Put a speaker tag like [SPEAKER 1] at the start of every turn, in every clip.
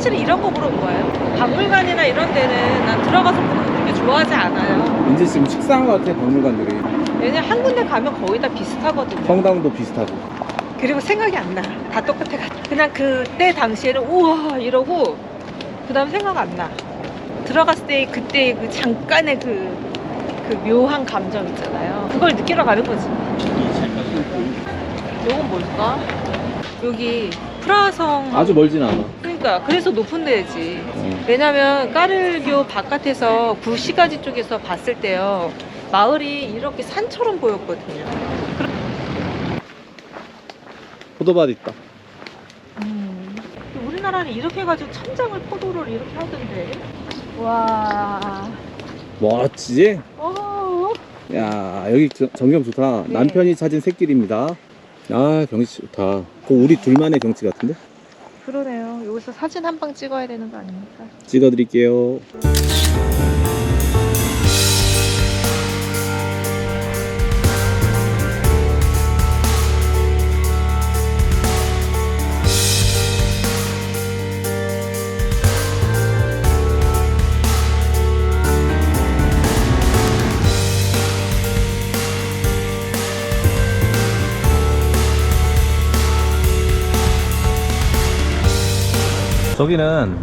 [SPEAKER 1] 사실은 이런 거 물어본 거예요. 박물관이나 이런 데는 난 들어가서 보는 거 그렇게 좋아하지 않아요.
[SPEAKER 2] 이제 지금 식상한 것 같아 박물관들이
[SPEAKER 1] 왜냐면 한 군데 가면 거의 다 비슷하거든요.
[SPEAKER 2] 성당도 비슷하고
[SPEAKER 1] 그리고 생각이 안 나. 다 똑같아. 그냥 그때 당시에는 우와 이러고 그 다음 생각 안 나. 들어갔을 때 그때 그 잠깐의 그, 그 묘한 감정 있잖아요. 그걸 느끼러 가는 거지. 요건 뭘까? 여기 프라하성.
[SPEAKER 2] 아주 멀진 않아
[SPEAKER 1] 그러니까 그래서 높은 데지.
[SPEAKER 2] 어.
[SPEAKER 1] 왜냐면 까르교 바깥에서 구시가지 쪽에서 봤을 때요. 마을이 이렇게 산처럼 보였거든요.
[SPEAKER 2] 포도밭 있다
[SPEAKER 1] 음. 우리나라는 이렇게 해가지고 천장을 포도를 이렇게 하던데. 와.
[SPEAKER 2] 멋지지?
[SPEAKER 1] 어.
[SPEAKER 2] 야 여기 저- 전경 좋다
[SPEAKER 1] 네.
[SPEAKER 2] 남편이 찾은 새길입니다 아 경치 좋다 그 우리 둘만의 경치 같은데?
[SPEAKER 1] 그러네요. 여기서 사진 한 방 찍어야 되는 거 아닙니까?
[SPEAKER 2] 찍어드릴게요 저기는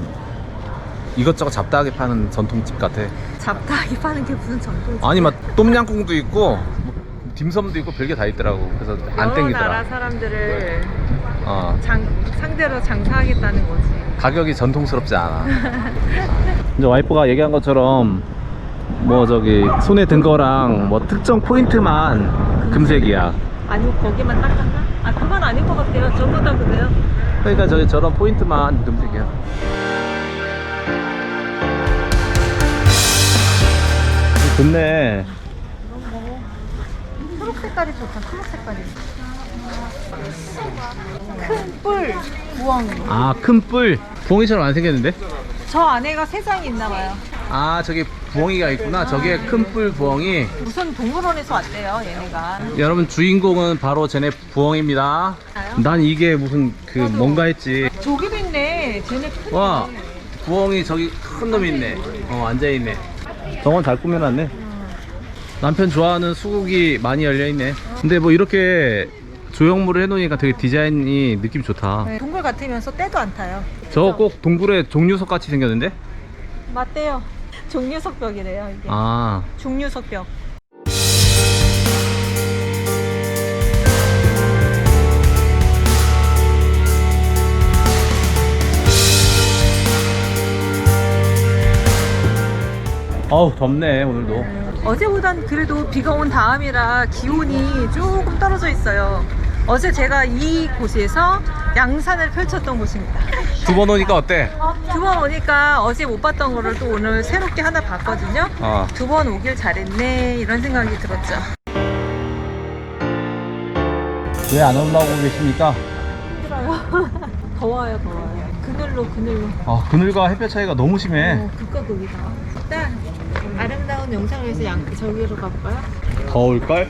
[SPEAKER 2] 이것저것 잡다하게 파는 전통집 같아
[SPEAKER 1] 잡다하게 파는 게 무슨 전통이지?
[SPEAKER 2] 아니 막 똠양꿍도 있고 뭐 딤섬도 있고 별게 다 있더라고 그래서 안
[SPEAKER 1] 여러 나라
[SPEAKER 2] 땡기더라
[SPEAKER 1] 사람들을
[SPEAKER 2] 어
[SPEAKER 1] 장, 상대로 장사하겠다는 거지.
[SPEAKER 2] 가격이 전통스럽지 않아 이제 와이프가 얘기한 것처럼 뭐 저기 손에 든 거랑 뭐 특정 포인트만 금색이야
[SPEAKER 1] 아니면 거기만 딱 한가? 아 그건 아닌 것 같아요. 전부 다 그래요.
[SPEAKER 2] 그러니까 저기 저런 포인트만 금색이야 좋네
[SPEAKER 1] 초록 색깔이 좋다. 초록 색깔이. 큰 뿔, 우엉이.
[SPEAKER 2] 아큰뿔 부엉이처럼 안 생겼는데?
[SPEAKER 1] 저 안에가 세 장이 있나 봐요.
[SPEAKER 2] 아 저기 부엉이가 있구나. 저게 큰 뿔 부엉이.
[SPEAKER 1] 무슨 동물원에서 왔대요, 얘네가.
[SPEAKER 2] 여러분 주인공은 바로 쟤네 부엉입니다. 난 이게 무슨 그 뭔가 했지.
[SPEAKER 1] 저기도 있네. 쟤네 큰.
[SPEAKER 2] 와 부엉이 저기 큰 놈이 있네. 어 앉아있네. 정원 잘 꾸며놨네. 남편 좋아하는 수국이 많이 열려있네. 근데 뭐 이렇게 조형물을 해놓으니까 되게 디자인이 느낌 좋다.
[SPEAKER 1] 네, 동굴 같으면서 때도 안 타요.
[SPEAKER 2] 저거 꼭 동굴의 종류석 같이 생겼는데?
[SPEAKER 1] 맞대요. 종류석벽이래요, 이게.
[SPEAKER 2] 아
[SPEAKER 1] 종류석벽.
[SPEAKER 2] 어우 덥네 오늘도
[SPEAKER 1] 어제보단 그래도 비가 온 다음이라 기온이 조금 떨어져 있어요. 어제 제가 이 곳에서 양산을 펼쳤던 곳입니다.
[SPEAKER 2] 두 번 오니까 어때?
[SPEAKER 1] 두 번 오니까 어제 못 봤던 거를 또 오늘 새롭게 하나 봤거든요.
[SPEAKER 2] 어
[SPEAKER 1] 두 번 오길 잘했네 이런 생각이 들었죠.
[SPEAKER 2] 왜 안 올라오고 계십니까?
[SPEAKER 1] 힘들어요. 더워요, 더워요. 그늘로 그늘로.
[SPEAKER 2] 아 그늘과 햇볕 차이가 너무 심해
[SPEAKER 1] 어, 극과 극이다. 일단 아름다운 영상을 위해서 양 저기로 가볼까요?
[SPEAKER 2] 더울걸?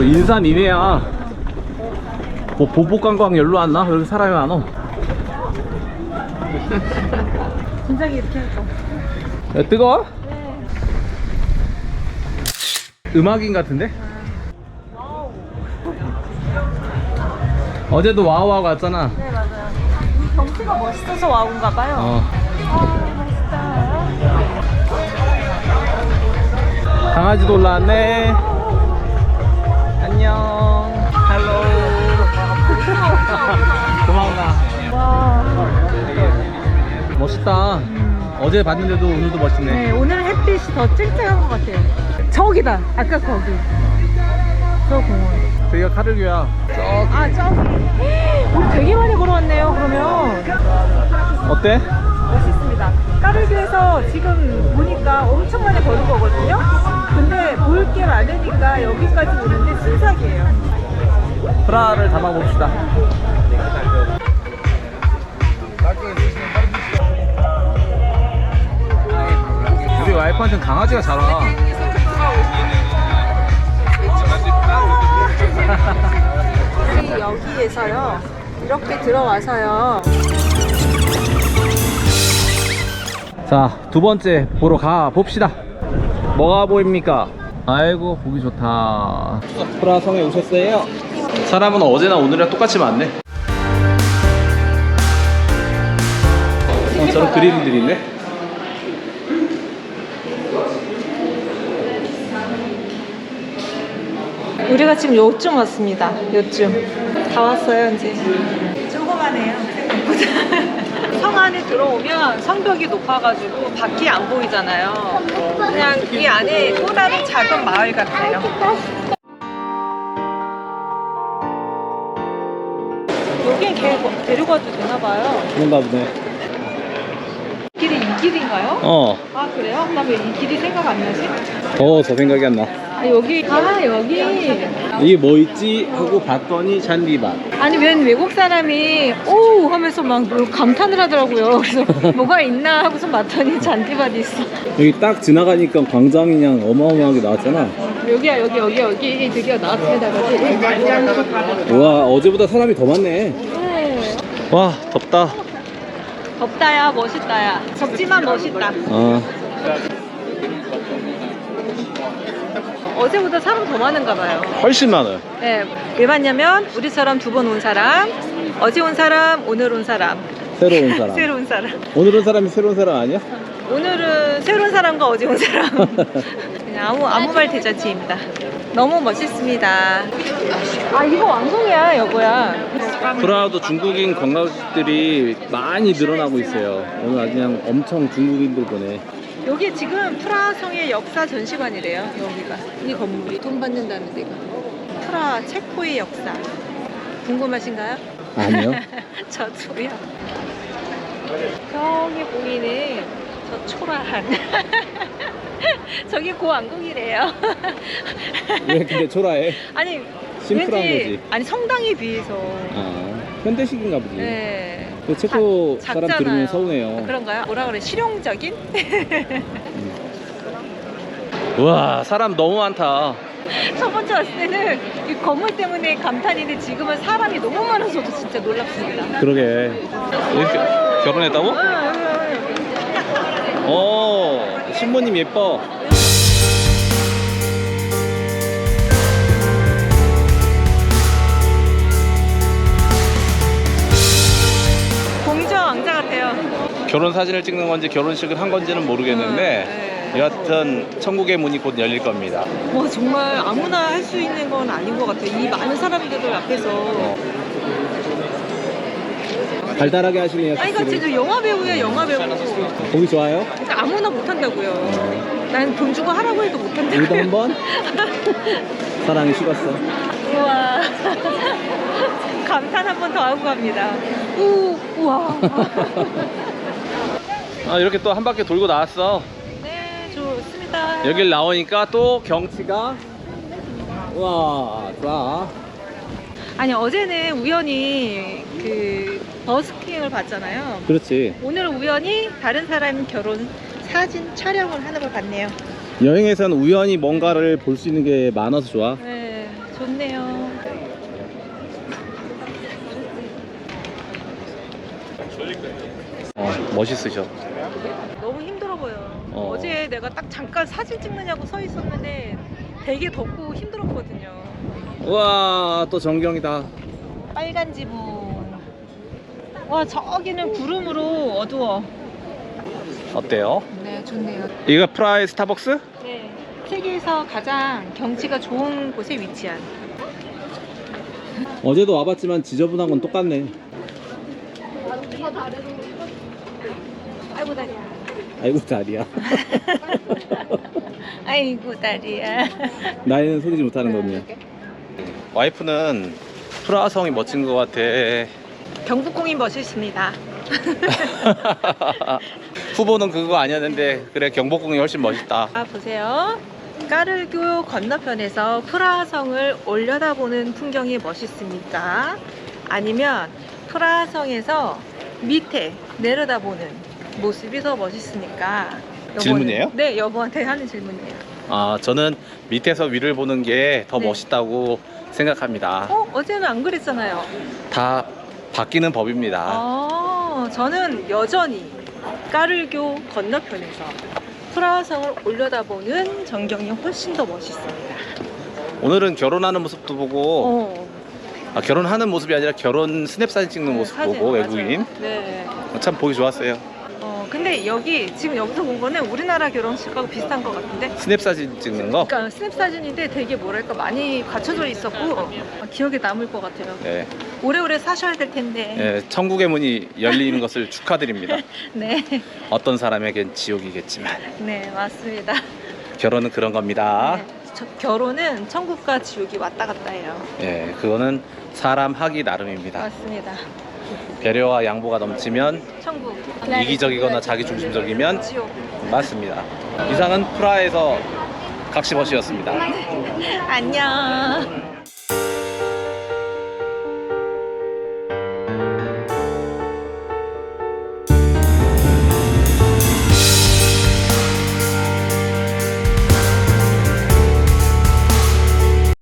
[SPEAKER 2] 뭐 인산 이네야 뭐 보복관광 열로 왔나? 여기 사람이 안 와.
[SPEAKER 1] 진작에 이렇게 할 거.
[SPEAKER 2] 야, 뜨거워?
[SPEAKER 1] 네.
[SPEAKER 2] 음악인 같은데?
[SPEAKER 1] 와우.
[SPEAKER 2] 어제도 와우와우 갔잖아
[SPEAKER 1] 네 맞아요. 이 경치가 멋있어서 와운가 봐요.
[SPEAKER 2] 어.
[SPEAKER 1] 아 멋있다.
[SPEAKER 2] 강아지도 올라왔네 멋있다 어제 봤는데도 오늘도 멋있네
[SPEAKER 1] 네 오늘 햇빛이 더 쨍쨍한 것 같아요. 저기다. 아까 거기. 저 공원.
[SPEAKER 2] 저기가 카를교야 저기
[SPEAKER 1] 아 저기. 우리 되게 많이 걸어왔네요. 그러면
[SPEAKER 2] 어때?
[SPEAKER 1] 멋있습니다. 까르기에서 지금 보니까 엄청 많이 걸은 거거든요. 근데 볼 게 많으니까 여기까지 오는데 순삭이에요.
[SPEAKER 2] 프라를 담아봅시다 와이프한테는 강아지가 잘 와.
[SPEAKER 1] 우리 여기에서요. 이렇게 들어와서요.
[SPEAKER 2] 자, 두 번째 보러 가 봅시다. 뭐가 보입니까? 아이고, 보기 좋다. 프라성에 오셨어요? 사람은 어제나 오늘이랑 똑같이 많네. 어, 저런 그림들이 있네.
[SPEAKER 1] 우리가 지금 요쯤 왔습니다. 요쯤. 다 왔어요, 이제. 조그만해요, 생각보다. 성 안에 들어오면 성벽이 높아가지고 밖이 안 보이잖아요. 그냥 이 안에 또 다른 작은 마을 같아요. 여긴 걔 데리고 가도 되나봐요.
[SPEAKER 2] 그런가 보네.
[SPEAKER 1] 길이 이 길인가요?
[SPEAKER 2] 어,
[SPEAKER 1] 아, 그래요? 나 왜 이 길이 생각 안 나지?
[SPEAKER 2] 더워서 생각이 안 나.
[SPEAKER 1] 아, 여기. 아, 여기.
[SPEAKER 2] 이게 뭐 있지? 하고 봤더니 잔디밭.
[SPEAKER 1] 아니 웬 외국 사람이 오 하면서 막 감탄을 하더라고요. 그래서 뭐가 있나 하고서 봤더니 잔디밭이 있어.
[SPEAKER 2] 여기 딱 지나가니까 광장이 그냥 어마어마하게 나왔잖아.
[SPEAKER 1] 여기야 여기 여기 여기 드디어 나왔습니다. 거기.
[SPEAKER 2] 와, 어제보다 사람이 더 많네.
[SPEAKER 1] 네.
[SPEAKER 2] 와, 덥다.
[SPEAKER 1] 덥다야 멋있다야. 덥지만 멋있다.
[SPEAKER 2] 아,
[SPEAKER 1] 어제보다 사람 더 많은가 봐요.
[SPEAKER 2] 훨씬 많아요.
[SPEAKER 1] 네. 왜 봤냐면 우리처럼 두 번 온 사람, 어제 온 사람, 오늘 온 사람,
[SPEAKER 2] 새로운 사람.
[SPEAKER 1] 새로 온 사람.
[SPEAKER 2] 오늘은 사람이 새로운 사람 아니야?
[SPEAKER 1] 오늘은 새로운 사람과 어제 온 사람. 그냥 아무 아무 말 대잔치입니다. 너무 멋있습니다. 아 이거 왕송이야 여보야.
[SPEAKER 2] 프라하도 중국인 관광객들이 많이 늘어나고 있어요. 오늘 아주 그냥 엄청 중국인들 보네.
[SPEAKER 1] 여기 지금 프라하성의 역사 전시관이래요. 여기가 이 건물이 돈 받는다는 데가. 프라하 체코의 역사. 궁금하신가요?
[SPEAKER 2] 아니요.
[SPEAKER 1] 저도요. 저기 보이는 저 초라한. 저기 고왕궁이래요.
[SPEAKER 2] 왜 근데 초라해?
[SPEAKER 1] 아니
[SPEAKER 2] 심플한
[SPEAKER 1] 왠지
[SPEAKER 2] 거지.
[SPEAKER 1] 아니 성당에 비해서
[SPEAKER 2] 아, 현대식인가 보지.
[SPEAKER 1] 네.
[SPEAKER 2] 그 체코
[SPEAKER 1] 작-
[SPEAKER 2] 사람
[SPEAKER 1] 작잖아요.
[SPEAKER 2] 들으면 서운해요.
[SPEAKER 1] 아, 그런가요? 뭐라 그래? 실용적인?
[SPEAKER 2] 우와, 사람 너무 많다.
[SPEAKER 1] 첫 번째 왔을 때는 이 건물 때문에 감탄인데 지금은 사람이 너무 많아서 도 진짜 놀랍습니다.
[SPEAKER 2] 그러게. 이렇게 결혼했다고?
[SPEAKER 1] 아,
[SPEAKER 2] 오, 신부님 예뻐. 결혼 사진을 찍는 건지 결혼식을 한 건지는 모르겠는데
[SPEAKER 1] 음, 네.
[SPEAKER 2] 여하튼 천국의 문이 곧 열릴 겁니다.
[SPEAKER 1] 와 정말 아무나 할 수 있는 건 아닌 것 같아요. 이 많은 사람들 앞에서.
[SPEAKER 2] 달달하게 하시네요.
[SPEAKER 1] 아 이거 진짜 영화 배우야 영화 배우.
[SPEAKER 2] 보기 좋아요?
[SPEAKER 1] 그러니까 아무나 못 한다고요. 난 돈 주고 하라고 해도
[SPEAKER 2] 우리도
[SPEAKER 1] 못한다고요.
[SPEAKER 2] 한번 사랑이 식었어.
[SPEAKER 1] 우와. 감탄 한 번 더 하고 갑니다. 우, 우와.
[SPEAKER 2] 아 이렇게 또 한 바퀴 돌고 나왔어.
[SPEAKER 1] 네, 좋습니다.
[SPEAKER 2] 여길 나오니까 또 경치가 와 좋아.
[SPEAKER 1] 아니, 어제는 우연히 그 버스킹을 봤잖아요.
[SPEAKER 2] 그렇지.
[SPEAKER 1] 오늘은 우연히 다른 사람 결혼 사진 촬영을 하는 걸 봤네요.
[SPEAKER 2] 여행에서는 우연히 뭔가를 볼 수 있는 게 많아서 좋아.
[SPEAKER 1] 네, 좋네요.
[SPEAKER 2] 어 멋있으셔.
[SPEAKER 1] 너무 힘들어 보여.
[SPEAKER 2] 어.
[SPEAKER 1] 어. 제 내가 딱 잠깐 사진 찍느냐고 서 있었는데 되게 덥고 힘들었거든요.
[SPEAKER 2] 우와 또 전경이다.
[SPEAKER 1] 빨간 지붕. 와, 저기는 구름으로 어두워.
[SPEAKER 2] 어때요?
[SPEAKER 1] 네, 좋네요.
[SPEAKER 2] 이거 프라하의 스타벅스?
[SPEAKER 1] 네. 세계에서 가장 경치가 좋은 곳에 위치한.
[SPEAKER 2] 어제도 와봤지만 지저분한 건 똑같네.
[SPEAKER 1] 아이고 다리야.
[SPEAKER 2] 아이고 다리야.
[SPEAKER 1] 아이고 다리야.
[SPEAKER 2] 나이는 속이지 못하는 거군요. 와이프는 프라하성이 멋진 것 같아.
[SPEAKER 1] 경복궁이 멋있습니다.
[SPEAKER 2] 후보는 그거 아니었는데 그래 경복궁이 훨씬 멋있다.
[SPEAKER 1] 아 보세요. 까르교 건너편에서 프라하성을 올려다보는 풍경이 멋있습니까? 아니면 프라하성에서 밑에 내려다보는 모습이 더 멋있습니까? 여보는-
[SPEAKER 2] 질문이에요?
[SPEAKER 1] 네, 여보한테 하는 질문이에요.
[SPEAKER 2] 아 저는 밑에서 위를 보는 게 더
[SPEAKER 1] 네.
[SPEAKER 2] 멋있다고 생각합니다.
[SPEAKER 1] 어? 어제는 안 그랬잖아요.
[SPEAKER 2] 다 바뀌는 법입니다.
[SPEAKER 1] 아, 저는 여전히 까를교 건너편에서 프라하성을 올려다보는 전경이 훨씬 더 멋있습니다.
[SPEAKER 2] 오늘은 결혼하는 모습도 보고
[SPEAKER 1] 어,
[SPEAKER 2] 아, 결혼하는 모습이 아니라 결혼 스냅 사진 찍는
[SPEAKER 1] 네,
[SPEAKER 2] 모습
[SPEAKER 1] 사진,
[SPEAKER 2] 보고
[SPEAKER 1] 맞아요.
[SPEAKER 2] 외국인
[SPEAKER 1] 네.
[SPEAKER 2] 참 보기 좋았어요.
[SPEAKER 1] 어, 근데 여기 지금 여기서 본 거는 우리나라 결혼식하고 비슷한 것 같은데.
[SPEAKER 2] 스냅 사진 찍는 거.
[SPEAKER 1] 그러니까 스냅 사진인데 되게 뭐랄까 많이 갖춰져 있었고 어, 기억에 남을 것 같아요.
[SPEAKER 2] 네,
[SPEAKER 1] 오래오래 사셔야 될 텐데.
[SPEAKER 2] 네, 천국의 문이 열리는 것을 축하드립니다.
[SPEAKER 1] 네,
[SPEAKER 2] 어떤 사람에겐 지옥이겠지만
[SPEAKER 1] 네 맞습니다.
[SPEAKER 2] 결혼은 그런 겁니다.
[SPEAKER 1] 네, 저- 결혼은 천국과 지옥이 왔다 갔다 해요.
[SPEAKER 2] 예, 그거는 사람 하기 나름입니다.
[SPEAKER 1] 맞습니다.
[SPEAKER 2] 배려와 양보가 넘치면
[SPEAKER 1] 천국.
[SPEAKER 2] 이기적이거나 자기중심적이면
[SPEAKER 1] 지옥.
[SPEAKER 2] 맞습니다. 이상은 프라하에서 각시버시였습니다.
[SPEAKER 1] 안녕.